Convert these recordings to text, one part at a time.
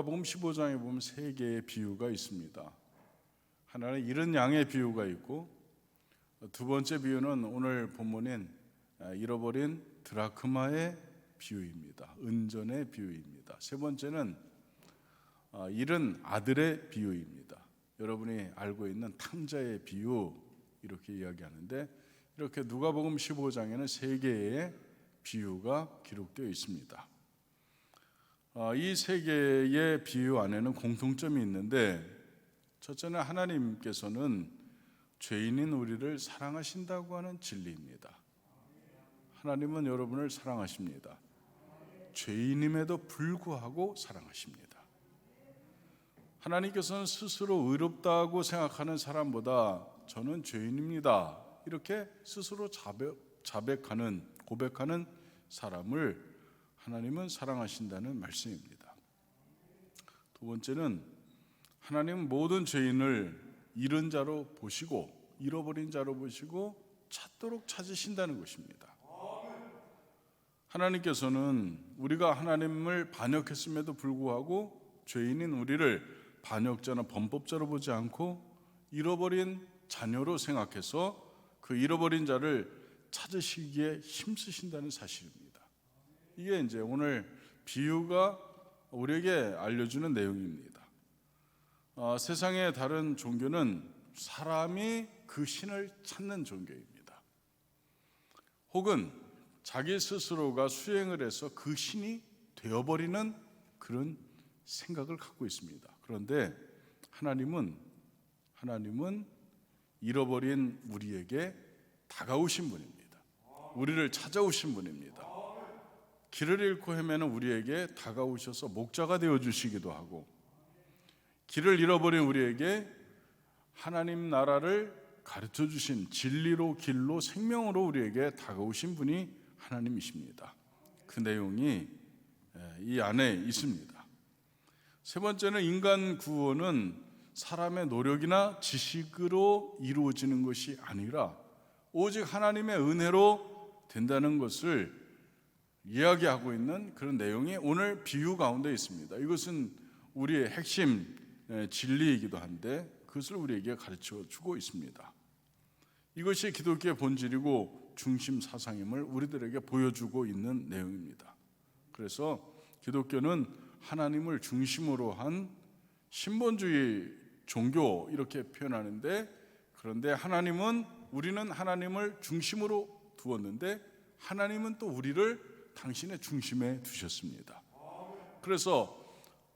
아, 누가복음 15장에 보면 세 개의 비유가 있습니다. 하나는 이른 양의 비유가 있고 두 번째 비유는 오늘 본문인 아, 잃어버린 드라크마의 비유입니다. 은전의 비유입니다. 세 번째는 아, 잃은 아들의 비유입니다. 여러분이 알고 있는 탕자의 비유 이렇게 이야기하는데 이렇게 누가복음 15장에는 세 개의 비유가 기록되어 있습니다. 아, 이세 개의 비유 안에는 공통점이 있는데 첫째는 하나님께서는 죄인인 우리를 사랑하신다고 하는 진리입니다. 하나님은 여러분을 사랑하십니다. 죄인임에도 불구하고 사랑하십니다. 하나님께서는 스스로 의롭다고 생각하는 사람보다 저는 죄인입니다. 이렇게 스스로 자백, 자백하는 고백하는 사람을 하나님은 사랑하신다는 말씀입니다. 두 번째는 하나님은 모든 죄인을 잃은 자로 보시고 잃어버린 자로 보시고 찾도록 찾으신다는 것입니다. 하나님께서는 우리가 하나님을 반역했음에도 불구하고 죄인인 우리를 반역자나 범법자로 보지 않고 잃어버린 자녀로 생각해서 그 잃어버린 자를 찾으시기에 힘쓰신다는 사실입니다. 이게 이제 오늘 비유가 우리에게 알려주는 내용입니다. 어, 세상의 다른 종교는 사람이 그 신을 찾는 종교입니다. 혹은 자기 스스로가 수행을 해서 그 신이 되어버리는 그런 생각을 갖고 있습니다. 그런데 하나님은 하나님은 잃어버린 우리에게 다가오신 분입니다. 우리를 찾아오신 분입니다. 길을 잃고 헤매는 우리에게 다가오셔서 목자가 되어 주시기도 하고 길을 잃어버린 우리에게 하나님 나라를 가르쳐 주신 진리로 길로 생명으로 우리에게 다가오신 분이 하나님이십니다. 그 내용이 이 안에 있습니다. 세 번째는 인간 구원은 사람의 노력이나 지식으로 이루어지는 것이 아니라 오직 하나님의 은혜로 된다는 것을 이야기하고 있는 그런 내용이 오늘 비유 가운데 있습니다. 이것은 우리의 핵심 진리이기도 한데 그것을 우리에게 가르쳐 주고 있습니다. 이것이 기독교의 본질이고 중심 사상임을 우리들에게 보여주고 있는 내용입니다. 그래서 기독교는 하나님을 중심으로 한 신본주의 종교 이렇게 표현하는데 그런데 하나님은 우리는 하나님을 중심으로 두었는데 하나님은 또 우리를 당신의 중심에 두셨습니다. 그래서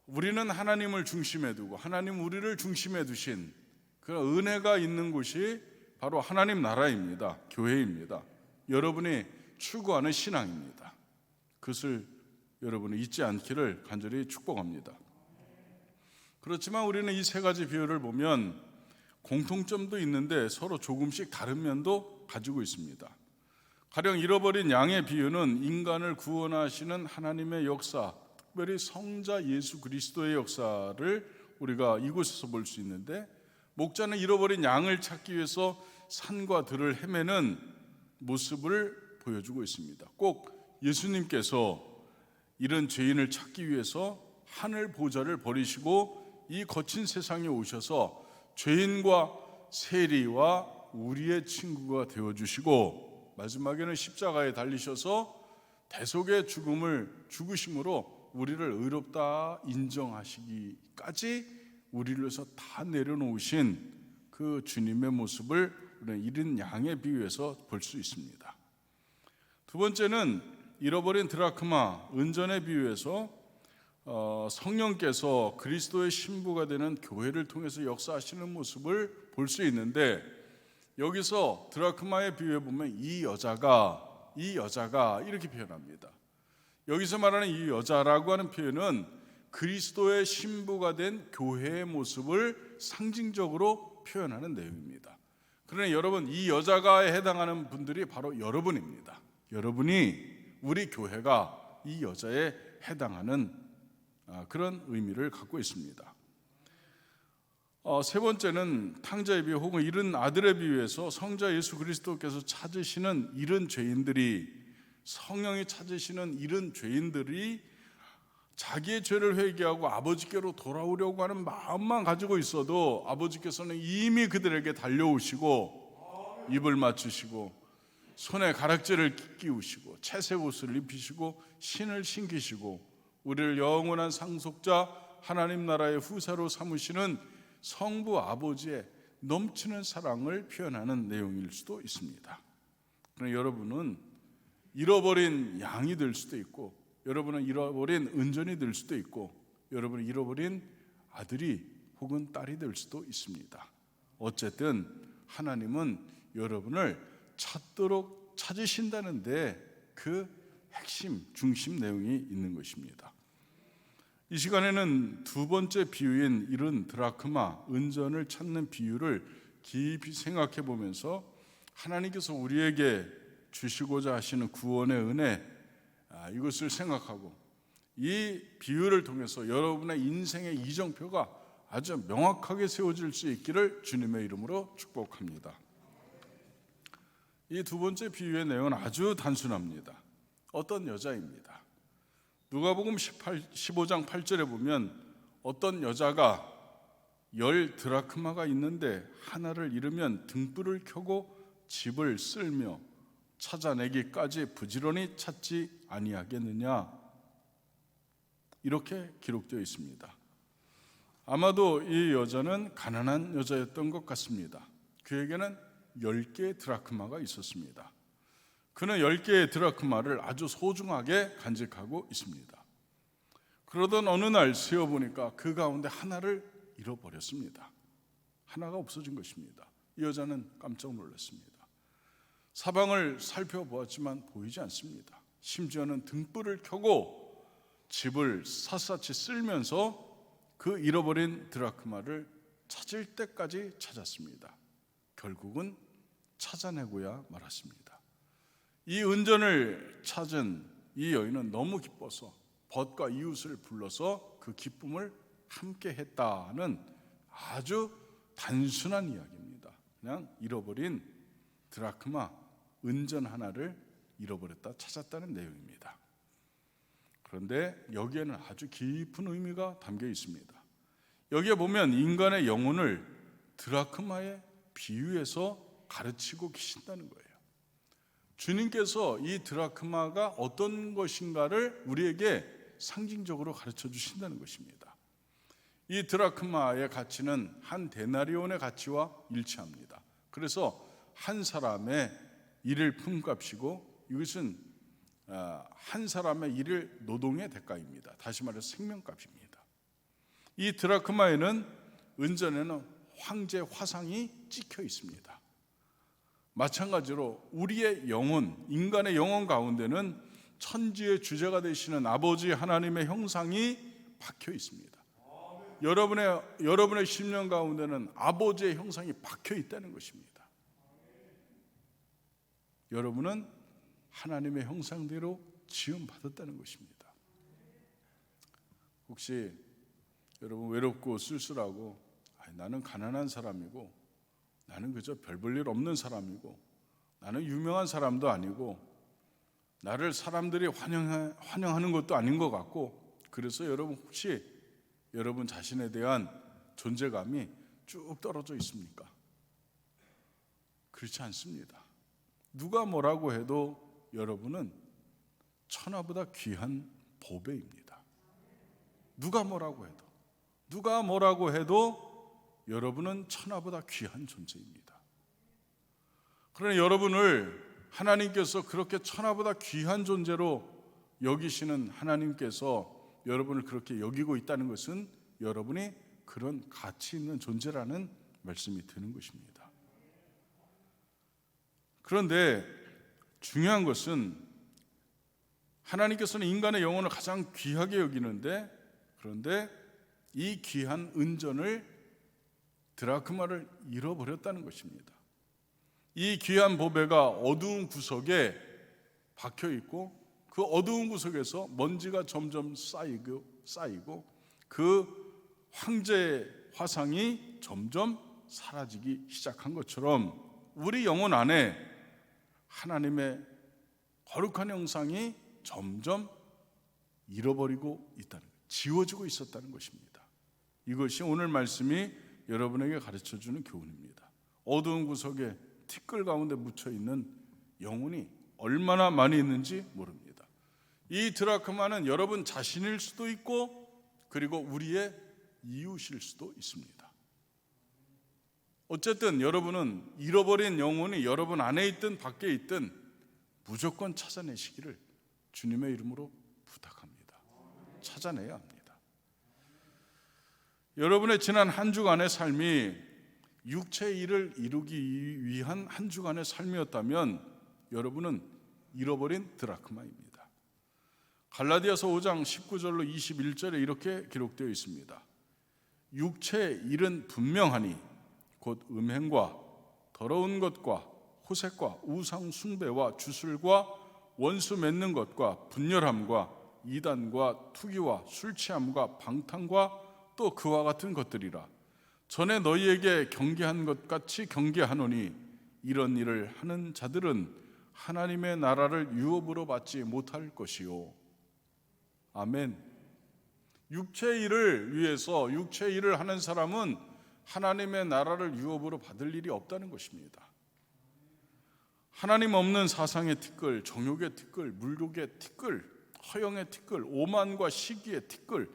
우리는 하나님을 중심에 두고 하나님 우리를 중심에 두신 그 은혜가 있는 곳이 바로 하나님 나라입니다. 교회입니다. 여러분이 추구하는 신앙입니다. 그것을 여러분이 잊지 않기를 간절히 축복합니다. 그렇지만 우리는 이 세 가지 비유를 보면 공통점도 있는데 서로 조금씩 다른 면도 가지고 있습니다. 가령 잃어버린 양의 비유는 인간을 구원하시는 하나님의 역사, 특별히 성자 예수 그리스도의 역사를 우리가 이곳에서 볼 수 있는데 목자는 잃어버린 양을 찾기 위해서 산과 들을 헤매는 모습을 보여주고 있습니다. 꼭 예수님께서 이런 죄인을 찾기 위해서 하늘 보좌를 버리시고 이 거친 세상에 오셔서 죄인과 세리와 우리의 친구가 되어 주시고 마지막에는 십자가에 달리셔서 대속의 죽음을 죽으심으로 우리를 의롭다 인정하시기까지 우리를 위해서 다 내려놓으신 그 주님의 모습을 우리는 이른 양의 비유에서 볼 수 있습니다. 두 번째는 잃어버린 드라크마 은전의 비유에서 어, 성령께서 그리스도의 신부가 되는 교회를 통해서 역사하시는 모습을 볼 수 있는데 여기서 드라크마의 비유에 보면 이 여자가 이 여자가 이렇게 표현합니다. 여기서 말하는 이 여자라고 하는 표현은 그리스도의 신부가 된 교회의 모습을 상징적으로 표현하는 내용입니다. 그러나 여러분 이 여자가 해당하는 분들이 바로 여러분입니다. 여러분이 우리 교회가 이 여자에 해당하는 아, 그런 의미를 갖고 있습니다. 어, 세 번째는 탕자의 비유 혹은 잃은 아들의 비유에서 성자 예수 그리스도께서 찾으시는 잃은 죄인들이 성령이 찾으시는 잃은 죄인들이 자기의 죄를 회개하고 아버지께로 돌아오려고 하는 마음만 가지고 있어도 아버지께서는 이미 그들에게 달려오시고 입을 맞추시고 손에 가락지를 끼우시고 채색 옷을 입히시고 신을 신기시고 우리를 영원한 상속자 하나님 나라의 후사로 삼으시는 성부 아버지의 넘치는 사랑을 표현하는 내용일 수도 있습니다. 그러나 여러분은 잃어버린 양이 될 수도 있고 여러분은 잃어버린 은전이 될 수도 있고 여러분은 잃어버린 아들이 혹은 딸이 될 수도 있습니다. 어쨌든 하나님은 여러분을 찾도록 찾으신다는데 그 핵심 중심 내용이 있는 것입니다. 이 시간에는 두 번째 비유인 이른 드라크마 은전을 찾는 비유를 깊이 생각해 보면서 하나님께서 우리에게 주시고자 하시는 구원의 은혜 아, 이것을 생각하고 이 비유를 통해서 여러분의 인생의 이정표가 아주 명확하게 세워질 수 있기를 주님의 이름으로 축복합니다. 이 두 번째 비유의 내용은 아주 단순합니다. 어떤 여자입니다. 누가복음 18, 15장 8절에 보면 어떤 여자가 열 드라크마가 있는데 하나를 잃으면 등불을 켜고 집을 쓸며 찾아내기까지 부지런히 찾지 아니하겠느냐 이렇게 기록되어 있습니다. 아마도 이 여자는 가난한 여자였던 것 같습니다. 그에게는 10개의 드라크마가 있었습니다. 그는 10개의 드라크마를 아주 소중하게 간직하고 있습니다. 그러던 어느 날 세어 보니까 그 가운데 하나를 잃어버렸습니다. 하나가 없어진 것입니다. 이 여자는 깜짝 놀랐습니다. 사방을 살펴보았지만 보이지 않습니다. 심지어는 등불을 켜고 집을 샅샅이 쓸면서 그 잃어버린 드라크마를 찾을 때까지 찾았습니다. 결국은 찾아내고야 말았습니다. 이 은전을 찾은 이 여인은 너무 기뻐서 벗과 이웃을 불러서 그 기쁨을 함께 했다는 아주 단순한 이야기입니다. 그냥 잃어버린 드라크마 은전 하나를 잃어버렸다 찾았다는 내용입니다. 그런데 여기에는 아주 깊은 의미가 담겨 있습니다. 여기에 보면 인간의 영혼을 드라크마의 비유해서 가르치고 계신다는 거예요. 주님께서 이 드라크마가 어떤 것인가를 우리에게 상징적으로 가르쳐 주신다는 것입니다. 이 드라크마의 가치는 한 데나리온의 가치와 일치합니다. 그래서 한 사람의 일을 품값이고 이것은 아, 한 사람의 일을 노동의 대가입니다. 다시 말해서 생명값입니다. 이 드라크마에는 은전에는 황제 화상이 찍혀 있습니다. 마찬가지로 우리의 영혼, 인간의 영혼 가운데는 천지의 주제가 되시는 아버지 하나님의 형상이 박혀 있습니다. 여러분의 여러분의 심령 가운데는 아버지의 형상이 박혀 있다는 것입니다. 여러분은 하나님의 형상대로 지음 받았다는 것입니다. 혹시 여러분 외롭고 쓸쓸하고 나는 가난한 사람이고 나는 그저 별 볼 일 없는 사람이고 나는 유명한 사람도 아니고 나를 사람들이 환영 환영하는 것도 아닌 것 같고 그래서 여러분 혹시 여러분 자신에 대한 존재감이 쭉 떨어져 있습니까? 그렇지 않습니다. 누가 뭐라고 해도 여러분은 천하보다 귀한 보배입니다. 누가 뭐라고 해도 누가 뭐라고 해도 여러분은 천하보다 귀한 존재입니다. 그러나 여러분을 하나님께서 그렇게 천하보다 귀한 존재로 여기시는 하나님께서 여러분을 그렇게 여기고 있다는 것은 여러분이 그런 가치 있는 존재라는 말씀이 드는 것입니다. 그런데 중요한 것은 하나님께서는 인간의 영혼을 가장 귀하게 여기는데 그런데 이 귀한 은전을 드라크마를 잃어버렸다는 것입니다. 이 귀한 보배가 어두운 구석에 박혀 있고 그 어두운 구석에서 먼지가 점점 쌓이고 쌓이고 그 황제의 화상이 점점 사라지기 시작한 것처럼 우리 영혼 안에 하나님의 거룩한 형상이 점점 잃어버리고 있다는 것, 지워지고 있었다는 것입니다. 이것이 오늘 말씀이 여러분에게 가르쳐 주는 교훈입니다. 어두운 구석에 티끌 가운데 묻혀 있는 영혼이 얼마나 많이 있는지 모릅니다. 이 드라크마는 여러분 자신일 수도 있고 그리고 우리의 이웃일 수도 있습니다. 어쨌든 여러분은 잃어버린 영혼이 여러분 안에 있든 밖에 있든 무조건 찾아내시기를 주님의 이름으로 부탁합니다. 찾아내야 합니다. 여러분의 지난 한 주간의 삶이 육체의 일을 이루기 위한 한 주간의 삶이었다면 여러분은 잃어버린 드라크마입니다. 갈라디아서 5장 19절로 21절에 이렇게 기록되어 있습니다. 육체의 일은 분명하니 곧 음행과 더러운 것과 호색과 우상 숭배와 주술과 원수 맺는 것과 분열함과 이단과 투기와 술 취함과 방탕과 또 그와 같은 것들이라 전에 너희에게 경계한 것 같이 경계하노니 이런 일을 하는 자들은 하나님의 나라를 유업으로 받지 못할 것이요 아멘. 육체 일을 위해서 육체 일을 하는 사람은 하나님의 나라를 유업으로 받을 일이 없다는 것입니다. 하나님 없는 사상의 티끌, 정욕의 티끌, 물욕의 티끌, 허영의 티끌, 오만과 시기의 티끌,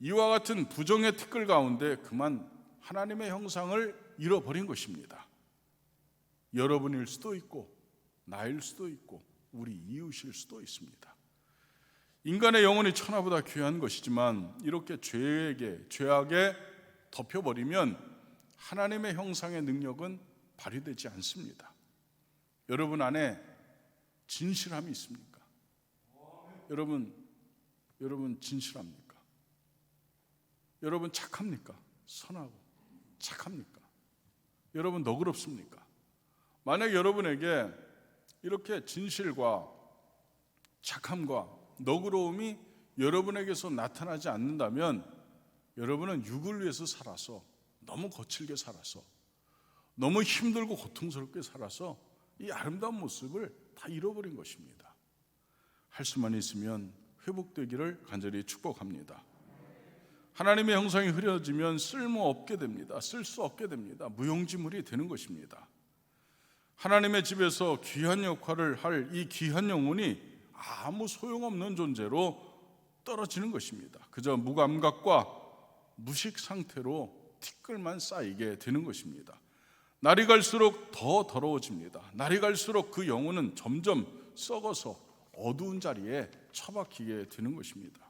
이와 같은 부정의 티끌 가운데 그만 하나님의 형상을 잃어버린 것입니다. 여러분일 수도 있고, 나일 수도 있고, 우리 이웃일 수도 있습니다. 인간의 영혼이 천하보다 귀한 것이지만 이렇게 죄에게 죄악에 덮여버리면 하나님의 형상의 능력은 발휘되지 않습니다. 여러분 안에 진실함이 있습니까? 여러분 여러분 진실합니까? 여러분 착합니까? 선하고 착합니까? 여러분 너그럽습니까? 만약 여러분에게 이렇게 진실과 착함과 너그러움이 여러분에게서 나타나지 않는다면 여러분은 육을 위해서 살아서 너무 거칠게 살아서 너무 힘들고 고통스럽게 살아서 이 아름다운 모습을 다 잃어버린 것입니다. 할 수만 있으면 회복되기를 간절히 축복합니다. 하나님의 형상이 흐려지면 쓸모 없게 됩니다. 쓸 수 없게 됩니다. 무용지물이 되는 것입니다. 하나님의 집에서 귀한 역할을 할 이 귀한 영혼이 아무 소용없는 존재로 떨어지는 것입니다. 그저 무감각과 무식 상태로 티끌만 쌓이게 되는 것입니다. 날이 갈수록 더 더러워집니다. 날이 갈수록 그 영혼은 점점 썩어서 어두운 자리에 처박히게 되는 것입니다.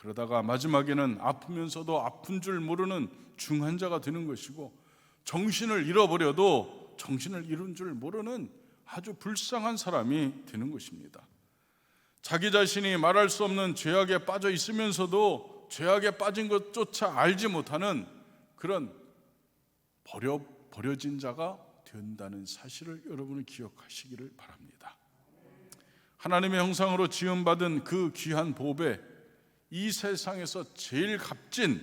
그러다가 마지막에는 아프면서도 아픈 줄 모르는 중환자가 되는 것이고 정신을 잃어버려도 정신을 잃은 줄 모르는 아주 불쌍한 사람이 되는 것입니다. 자기 자신이 말할 수 없는 죄악에 빠져 있으면서도 죄악에 빠진 것조차 알지 못하는 그런 버려, 버려진 자가 된다는 사실을 여러분은 기억하시기를 바랍니다. 하나님의 형상으로 지음받은 그 귀한 보배, 이 세상에서 제일 값진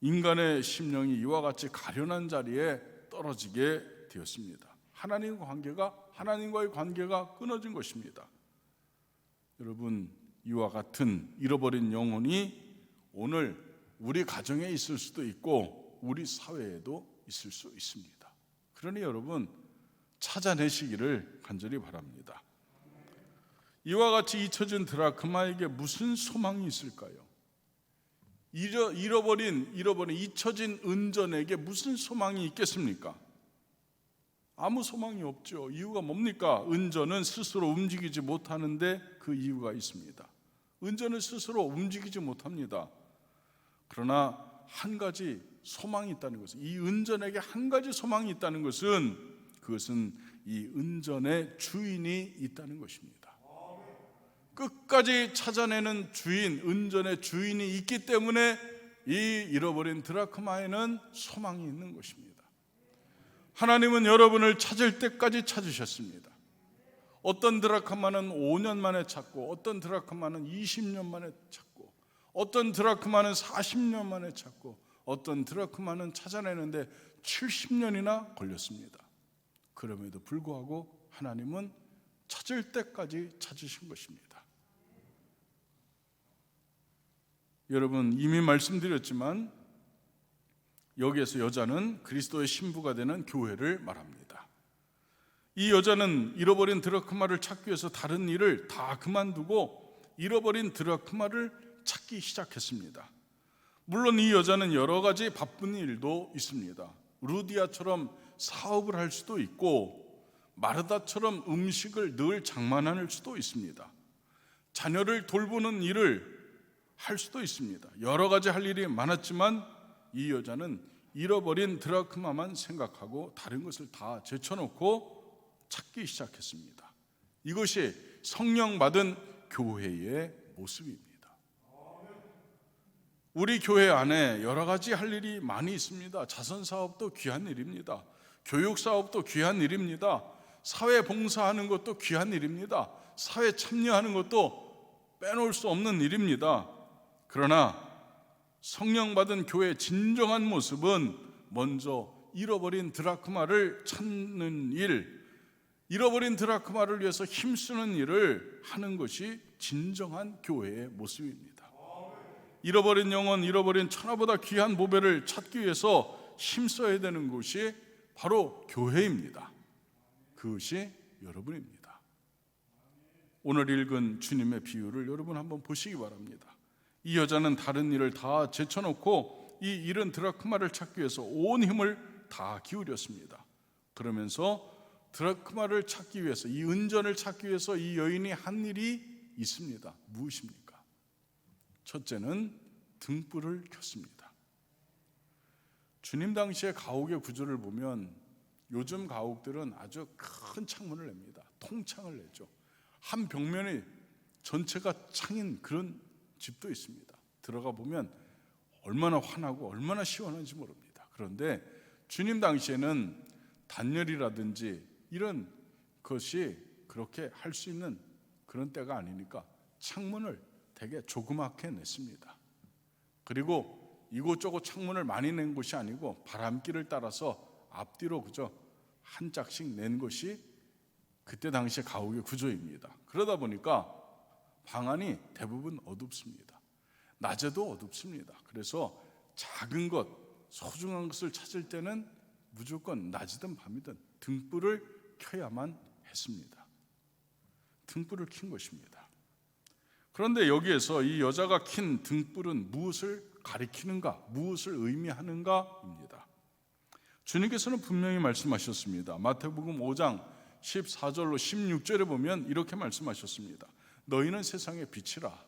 인간의 심령이 이와 같이 가련한 자리에 떨어지게 되었습니다. 하나님과 관계가 하나님과의 관계가 끊어진 것입니다. 여러분 이와 같은 잃어버린 영혼이 오늘 우리 가정에 있을 수도 있고 우리 사회에도 있을 수 있습니다. 그러니 여러분 찾아내시기를 간절히 바랍니다. 이와 같이 잊혀진 드라크마에게 무슨 소망이 있을까요? 잃어, 잃어버린 잃어버린 잊혀진 은전에게 무슨 소망이 있겠습니까? 아무 소망이 없죠. 이유가 뭡니까? 은전은 스스로 움직이지 못하는데 그 이유가 있습니다. 은전은 스스로 움직이지 못합니다. 그러나 한 가지 소망이 있다는 것은 이 은전에게 한 가지 소망이 있다는 것은 그것은 이 은전의 주인이 있다는 것입니다. 끝까지 찾아내는 주인, 은전의 주인이 있기 때문에 이 잃어버린 드라크마에는 소망이 있는 것입니다. 하나님은 여러분을 찾을 때까지 찾으셨습니다. 어떤 드라크마는 5년 만에 찾고, 어떤 드라크마는 20년 만에 찾고, 어떤 드라크마는 40년 만에 찾고, 어떤 드라크마는 찾아내는데 70년이나 걸렸습니다. 그럼에도 불구하고 하나님은 찾을 때까지 찾으신 것입니다. 여러분 이미 말씀드렸지만 여기에서 여자는 그리스도의 신부가 되는 교회를 말합니다. 이 여자는 잃어버린 드라크마를 찾기 위해서 다른 일을 다 그만두고 잃어버린 드라크마를 찾기 시작했습니다. 물론 이 여자는 여러 가지 바쁜 일도 있습니다. 루디아처럼 사업을 할 수도 있고 마르다처럼 음식을 늘 장만할 수도 있습니다. 자녀를 돌보는 일을 할 수도 있습니다. 여러 가지 할 일이 많았지만 이 여자는 잃어버린 드라크마만 생각하고 다른 것을 다 제쳐놓고 찾기 시작했습니다. 이것이 성령 받은 교회의 모습입니다. 우리 교회 안에 여러 가지 할 일이 많이 있습니다. 자선 사업도 귀한 일입니다. 교육 사업도 귀한 일입니다. 사회 봉사하는 것도 귀한 일입니다. 사회 참여하는 것도 빼놓을 수 없는 일입니다. 그러나 성령 받은 교회의 진정한 모습은 먼저 잃어버린 드라크마를 찾는 일, 잃어버린 드라크마를 위해서 힘쓰는 일을 하는 것이 진정한 교회의 모습입니다. 잃어버린 영혼, 잃어버린 천하보다 귀한 보배를 찾기 위해서 힘써야 되는 곳이 바로 교회입니다. 그것이 여러분입니다. 오늘 읽은 주님의 비유를 여러분 한번 보시기 바랍니다. 이 여자는 다른 일을 다 제쳐놓고 이 잃은 드라크마를 찾기 위해서 온 힘을 다 기울였습니다. 그러면서 드라크마를 찾기 위해서 이 은전을 찾기 위해서 이 여인이 한 일이 있습니다. 무엇입니까? 첫째는 등불을 켰습니다. 주님 당시의 가옥의 구조를 보면 요즘 가옥들은 아주 큰 창문을 냅니다. 통창을 내죠. 한 벽면이 전체가 창인 그런 집도 있습니다. 들어가 보면 얼마나 환하고 얼마나 시원한지 모릅니다. 그런데 주님 당시에는 단열이라든지 이런 것이 그렇게 할 수 있는 그런 때가 아니니까 창문을 되게 조그맣게 냈습니다. 그리고 이곳저곳 창문을 많이 낸 곳이 아니고 바람길을 따라서 앞뒤로 그저 한 짝씩 낸 것이 그때 당시 가옥의 구조입니다. 그러다 보니까 방안이 대부분 어둡습니다. 낮에도 어둡습니다. 그래서 작은 것, 소중한 것을 찾을 때는 무조건 낮이든 밤이든 등불을 켜야만 했습니다. 등불을 킨 것입니다. 그런데 여기에서 이 여자가 킨 등불은 무엇을 가리키는가, 무엇을 의미하는가입니다. 주님께서는 분명히 말씀하셨습니다. 마태복음 5장 14절로 16절에 보면 이렇게 말씀하셨습니다. 너희는 세상의 빛이라.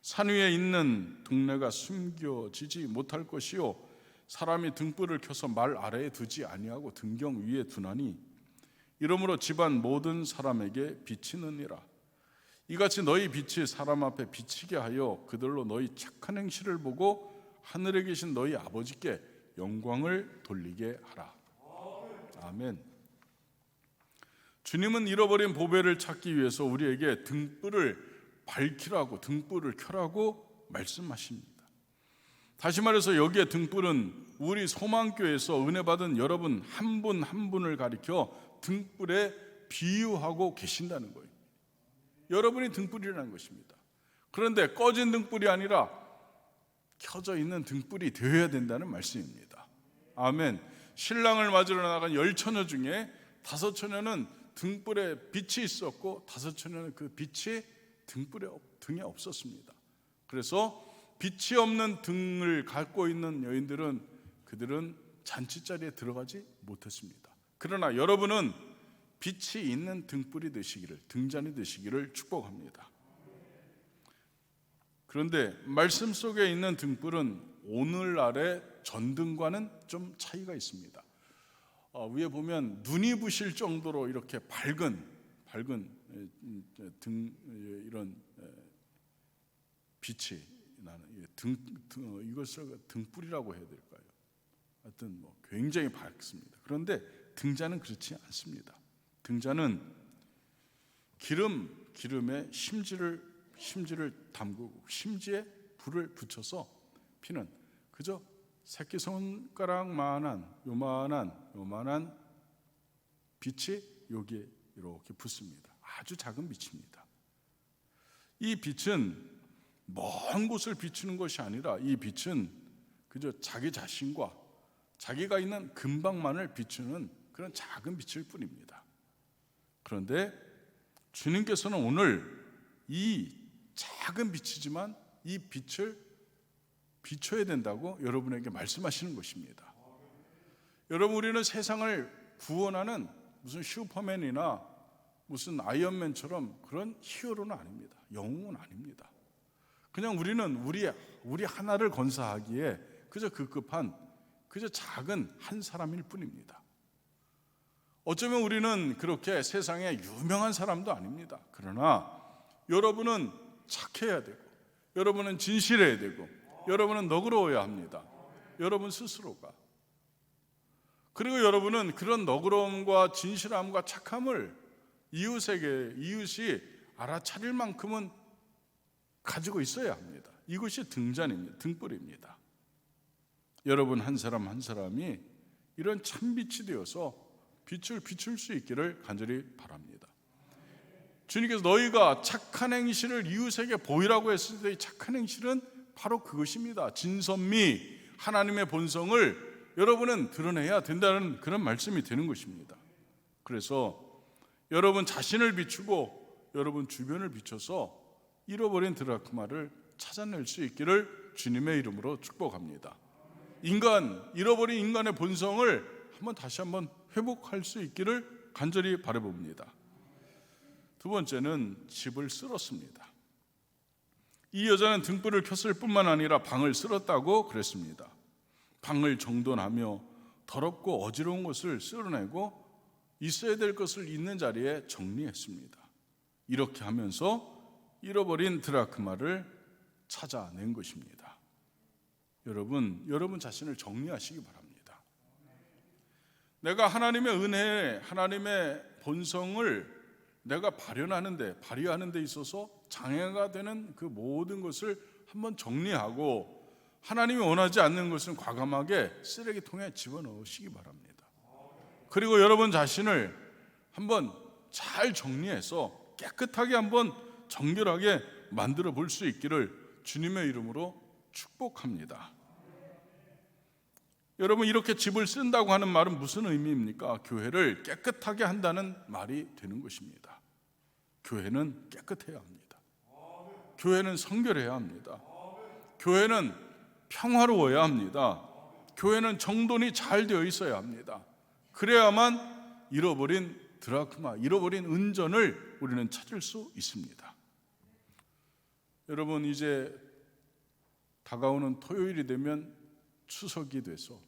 산 위에 있는 동네가 숨겨지지 못할 것이요 사람이 등불을 켜서 말 아래에 두지 아니하고 등경 위에 두나니 이러므로 집안 모든 사람에게 비치느니라. 이같이 너희 빛이 사람 앞에 비치게 하여 그들로 너희 착한 행실을 보고 하늘에 계신 너희 아버지께 영광을 돌리게 하라. 아멘. 주님은 잃어버린 보배를 찾기 위해서 우리에게 등불을 밝히라고 등불을 켜라고 말씀하십니다. 다시 말해서 여기에 등불은 우리 소망교회에서 은혜 받은 여러분 한 분 한 분을 가리켜 등불에 비유하고 계신다는 거예요. 여러분이 등불이라는 것입니다. 그런데 꺼진 등불이 아니라 켜져 있는 등불이 되어야 된다는 말씀입니다. 아멘. 신랑을 맞으러 나간 열 처녀 중에 다섯 처녀는 등불에 빛이 있었고 다섯 처녀는 그 빛이 등불에 등에 없었습니다. 그래서 빛이 없는 등을 갖고 있는 여인들은 그들은 잔치 자리에 들어가지 못했습니다. 그러나 여러분은 빛이 있는 등불이 되시기를 등잔이 되시기를 축복합니다. 그런데 말씀 속에 있는 등불은 오늘날의 전등과는 좀 차이가 있습니다. 어, 위에 보면 눈이 부실 정도로 이렇게 밝은 밝은 등 이런 빛이 나는 등, 등 어, 이것을 등불이라고 해야 될까요? 하여튼 뭐 굉장히 밝습니다. 그런데 등자는 그렇지 않습니다. 등자는 기름 기름에 심지를 심지를 담그고 심지에 불을 붙여서 피는 그저 새끼 손가락만한 요만한 요만한 빛이 여기에 이렇게 붙습니다. 아주 작은 빛입니다. 이 빛은 먼 곳을 비추는 것이 아니라 이 빛은 그저 자기 자신과 자기가 있는 근방만을 비추는 그런 작은 빛일 뿐입니다. 그런데 주님께서는 오늘 이 작은 빛이지만 이 빛을 비춰야 된다고 여러분에게 말씀하시는 것입니다. 여러분 우리는 세상을 구원하는 무슨 슈퍼맨이나 무슨 아이언맨처럼 그런 히어로는 아닙니다. 영웅은 아닙니다. 그냥 우리는 우리 우리 하나를 건사하기에 그저 급급한 그저 작은 한 사람일 뿐입니다. 어쩌면 우리는 그렇게 세상에 유명한 사람도 아닙니다. 그러나 여러분은 착해야 되고 여러분은 진실해야 되고 여러분은 너그러워야 합니다. 여러분 스스로가 그리고 여러분은 그런 너그러움과 진실함과 착함을 이웃에게 이웃이 알아차릴 만큼은 가지고 있어야 합니다. 이것이 등잔입니다. 등불입니다. 여러분 한 사람 한 사람이 이런 참빛이 되어서 빛을 비출 수 있기를 간절히 바랍니다. 주님께서 너희가 착한 행실을 이웃에게 보이라고 했을 때이 착한 행실은 바로 그것입니다. 진선미 하나님의 본성을 여러분은 드러내야 된다는 그런 말씀이 되는 것입니다. 그래서 여러분 자신을 비추고 여러분 주변을 비춰서 잃어버린 드라크마를 찾아낼 수 있기를 주님의 이름으로 축복합니다. 인간 잃어버린 인간의 본성을 한번 다시 한번 회복할 수 있기를 간절히 바라봅니다. 두 번째는 집을 쓸었습니다. 이 여자는 등불을 켰을 뿐만 아니라 방을 쓸었다고 그랬습니다. 방을 정돈하며 더럽고 어지러운 것을 쓸어내고 있어야 될 것을 있는 자리에 정리했습니다. 이렇게 하면서 잃어버린 드라크마를 찾아낸 것입니다. 여러분, 여러분 자신을 정리하시기 바랍니다. 내가 하나님의 은혜, 하나님의 본성을 내가 발현하는데, 발휘하는 데 있어서 장애가 되는 그 모든 것을 한번 정리하고 하나님이 원하지 않는 것은 과감하게 쓰레기통에 집어넣으시기 바랍니다. 그리고 여러분 자신을 한번 잘 정리해서 깨끗하게 한번 정결하게 만들어 볼 수 있기를 주님의 이름으로 축복합니다. 여러분 이렇게 집을 쓴다고 하는 말은 무슨 의미입니까? 교회를 깨끗하게 한다는 말이 되는 것입니다. 교회는 깨끗해야 합니다. 교회는 성결해야 합니다. 교회는 평화로워야 합니다. 교회는 정돈이 잘 되어 있어야 합니다. 그래야만 잃어버린 드라크마, 잃어버린 은전을 우리는 찾을 수 있습니다. 여러분 이제 다가오는 토요일이 되면 추석이 돼서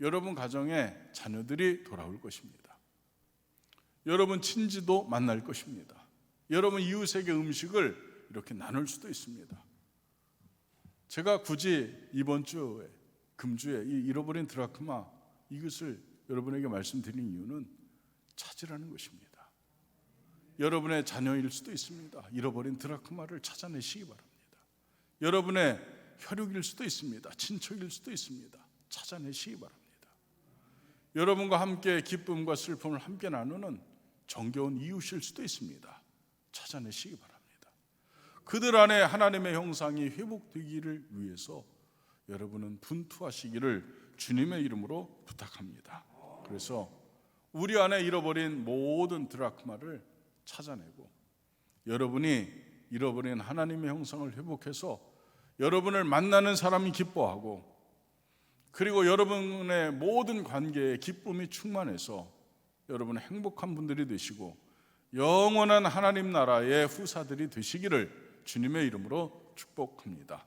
여러분 가정에 자녀들이 돌아올 것입니다. 여러분 친지도 만날 것입니다. 여러분 이웃에게 음식을 이렇게 나눌 수도 있습니다. 제가 굳이 이번 주에 금주에 이 잃어버린 드라크마 이것을 여러분에게 말씀드린 이유는 찾으라는 것입니다. 여러분의 자녀일 수도 있습니다. 잃어버린 드라크마를 찾아내시기 바랍니다. 여러분의 혈육일 수도 있습니다. 친척일 수도 있습니다. 찾아내시기 바랍니다. 여러분과 함께 기쁨과 슬픔을 함께 나누는 정겨운 이웃일 수도 있습니다. 찾아내시기 바랍니다. 그들 안에 하나님의 형상이 회복되기를 위해서 여러분은 분투하시기를 주님의 이름으로 부탁합니다. 그래서 우리 안에 잃어버린 모든 드라크마를 찾아내고 여러분이 잃어버린 하나님의 형상을 회복해서 여러분을 만나는 사람이 기뻐하고 그리고 여러분의 모든 관계에 기쁨이 충만해서 여러분 행복한 분들이 되시고 영원한 하나님 나라의 후사들이 되시기를 주님의 이름으로 축복합니다.